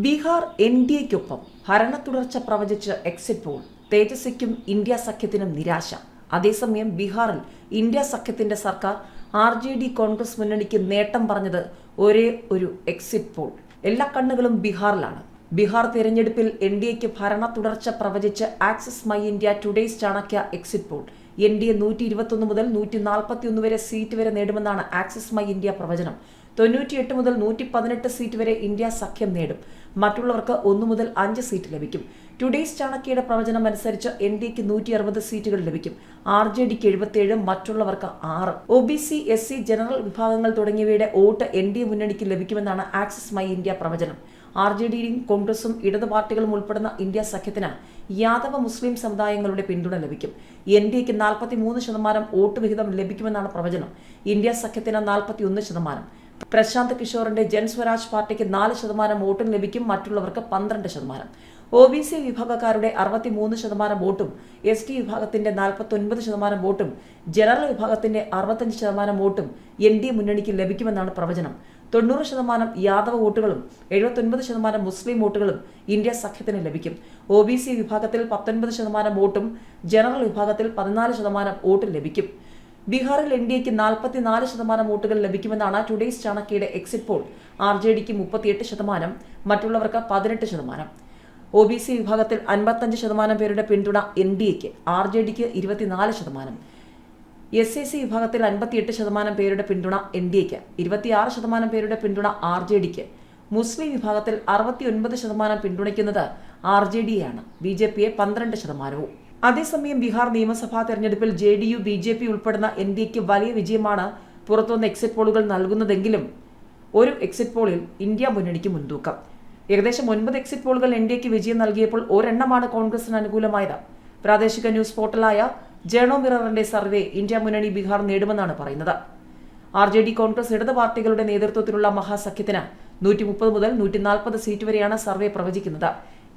Bihar N D എക്കൊപ്പം ഭരണ തുടർച്ച പ്രവചിച്ച് എക്സിറ്റ് പോൾ തേജസ്വിക്കും ഇന്ത്യ സഖ്യത്തിനും നിരാശ. അതേസമയം ബീഹാറിൽ ഇന്ത്യ സഖ്യത്തിന്റെ സർക്കാർ ആർ ജെ ഡി കോൺഗ്രസ് മുന്നണിക്ക് നേട്ടം പറഞ്ഞത് ഒരേ ഒരു എക്സിറ്റ് പോൾ എല്ലാ കണ്ണുകളും ബീഹാറിലാണ്. ബീഹാർ തിരഞ്ഞെടുപ്പിൽ എൻ ഡി എക്ക് ഭരണ തുടർച്ച പ്രവചിച്ച് Axis My India Today's Chanakya exit poll N D A നൂറ്റി ഇരുപത്തൊന്ന് മുതൽ നൂറ്റി നാൽപ്പത്തി ഒന്ന് വരെ സീറ്റ് വരെ നേടുമെന്നാണ് ആക്സിസ് മൈ ഇന്ത്യ പ്രവചനം. തൊണ്ണൂറ്റിയെട്ട് മുതൽ നൂറ്റി പതിനെട്ട് സീറ്റ് വരെ ഇന്ത്യ സഖ്യം നേടും. മറ്റുള്ളവർക്ക് ഒന്നു മുതൽ അഞ്ച് സീറ്റ് ലഭിക്കും. ടുഡേസ് ചാണക്യയുടെ പ്രവചനം അനുസരിച്ച് എൻ ഡി എക്ക് നൂറ്റി അറുപത് സീറ്റുകൾ ലഭിക്കും. ആർ ജെ ഡിക്ക് എഴുപത്തിയേഴ് മറ്റുള്ളവർക്ക് ആറ്. O B C S C general വിഭാഗങ്ങൾ തുടങ്ങിയവയുടെ വോട്ട് എൻ ഡി എ മുന്നണിക്ക് ലഭിക്കുമെന്നാണ് ആക്സിസ് മൈ ഇന്ത്യ പ്രവചനം. ആർ ജെ ഡിയും കോൺഗ്രസും ഇടതു പാർട്ടികളും ഉൾപ്പെടുന്ന ഇന്ത്യ സഖ്യത്തിന് യാദവ മുസ്ലിം സമുദായങ്ങളുടെ പിന്തുണ ലഭിക്കും. എൻ ഡി എക്ക് നാൽപ്പത്തി മൂന്ന് ശതമാനം വോട്ട് വിഹിതം ലഭിക്കുമെന്നാണ് പ്രവചനം. ഇന്ത്യ സഖ്യത്തിന് നാൽപ്പത്തി ഒന്ന് ശതമാനം. പ്രശാന്ത് കിഷോറിന്റെ ജൻസ്വരാജ് പാർട്ടിക്ക് നാല് ശതമാനം വോട്ടും ലഭിക്കും മറ്റുള്ളവർക്ക് പന്ത്രണ്ട് ശതമാനം. ഒ ബി സി വിഭാഗക്കാരുടെ അറുപത്തിമൂന്ന് ശതമാനം വോട്ടും എസ് ടി വിഭാഗത്തിന്റെ നാൽപ്പത്തി ഒൻപത് ശതമാനം വോട്ടും ജനറൽ വിഭാഗത്തിന്റെ അറുപത്തഞ്ച് ശതമാനം വോട്ടും എൻ ഡി എ മുന്നണിക്ക് ലഭിക്കുമെന്നാണ് പ്രവചനം. തൊണ്ണൂറ് ശതമാനം യാദവ വോട്ടുകളും എഴുപത്തൊൻപത് ശതമാനം മുസ്ലിം വോട്ടുകളും ഇന്ത്യ സഖ്യത്തിന് ലഭിക്കും. ഒ ബി സി വിഭാഗത്തിൽ പത്തൊൻപത് ശതമാനം വോട്ടും ജനറൽ വിഭാഗത്തിൽ പതിനാല് ശതമാനം വോട്ടും ലഭിക്കും. ബീഹാറിൽ എൻ ഡി എക്ക് നാൽപ്പത്തിനാല് ശതമാനം വോട്ടുകൾ ലഭിക്കുമെന്നാണ് ടുഡേസ് ചാണക്യയുടെ എക്സിറ്റ് പോൾ. ആർ ജെ ഡിക്ക് മുപ്പത്തിയെട്ട് ശതമാനം മറ്റുള്ളവർക്ക് പതിനെട്ട് ശതമാനം. ഒ ബി സി വിഭാഗത്തിൽ അൻപത്തഞ്ച് ശതമാനം പേരുടെ പിന്തുണ എൻ ഡി എക്ക് ആർ ജെ ഡിക്ക് ഇരുപത്തിനാല് ശതമാനം. എസ് എ സി വിഭാഗത്തിൽ അൻപത്തിയെട്ട് ശതമാനം പേരുടെ പിന്തുണ എൻ ഡി എക്ക് ഇരുപത്തിയാറ് ശതമാനം പേരുടെ പിന്തുണ ആർ ജെ ഡിക്ക്. മുസ്ലിം വിഭാഗത്തിൽ അറുപത്തിയൊൻപത് ശതമാനം പിന്തുണയ്ക്കുന്നത് ആർ ജെ ഡിയാണ് ബി ജെ പിയെ പന്ത്രണ്ട് ശതമാനവും. അതേസമയം ബീഹാർ നിയമസഭാ തെരഞ്ഞെടുപ്പിൽ J D U B J P ഉൾപ്പെടുന്ന എൻ ഡി എക്ക് വലിയ വിജയമാണ് പുറത്തുനിന്ന് എക്സിറ്റ് പോളുകൾ നൽകുന്നതെങ്കിലും ഒരു എക്സിറ്റ് പോളിൽ ഇന്ത്യ മുന്നണിക്ക് മുൻതൂക്കം. ഏകദേശം ഒൻപത് എക്സിറ്റ് പോളുകൾ എൻ ഡി എക്ക് വിജയം നൽകിയപ്പോൾ ഒരെണ്ണമാണ് കോൺഗ്രസിന് അനുകൂലമായത്. പ്രാദേശിക ന്യൂസ് പോർട്ടലായ ജേണോ മിററിന്റെ സർവേ ഇന്ത്യ മുന്നണി ബീഹാർ നേടുമെന്നാണ് പറയുന്നത്. ആർ ജെ ഡി കോൺഗ്രസ് ഇടത് പാർട്ടികളുടെ നേതൃത്വത്തിലുള്ള മഹാസഖ്യത്തിന് നൂറ്റി മുപ്പത് മുതൽ നൂറ്റി നാൽപ്പത് സീറ്റ് വരെയാണ് സർവേ പ്രവചിക്കുന്നത്.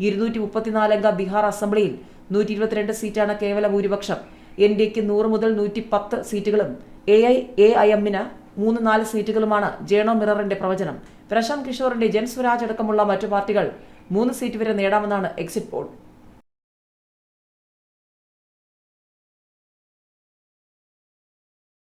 ഇരുന്നൂറ്റി മുപ്പത്തിനാലംഗ ബീഹാർ അസംബ്ലിയിൽ നൂറ്റി ഇരുപത്തിരണ്ട് സീറ്റാണ് കേവല ഭൂരിപക്ഷം. എൻ ഡി എക്ക് നൂറ് മുതൽ നൂറ്റി പത്ത് സീറ്റുകളും എ ഐ എ ഐ എമ്മിന് മൂന്ന് നാല് സീറ്റുകളുമാണ് ജേണോ മിററിന്റെ പ്രവചനം. പ്രശാന്ത് കിഷോറിന്റെ ജൻസ്വരാജ് അടക്കമുള്ള മറ്റു പാർട്ടികൾ മൂന്ന് സീറ്റ് വരെ നേടാമെന്നാണ് എക്സിറ്റ് പോൾ.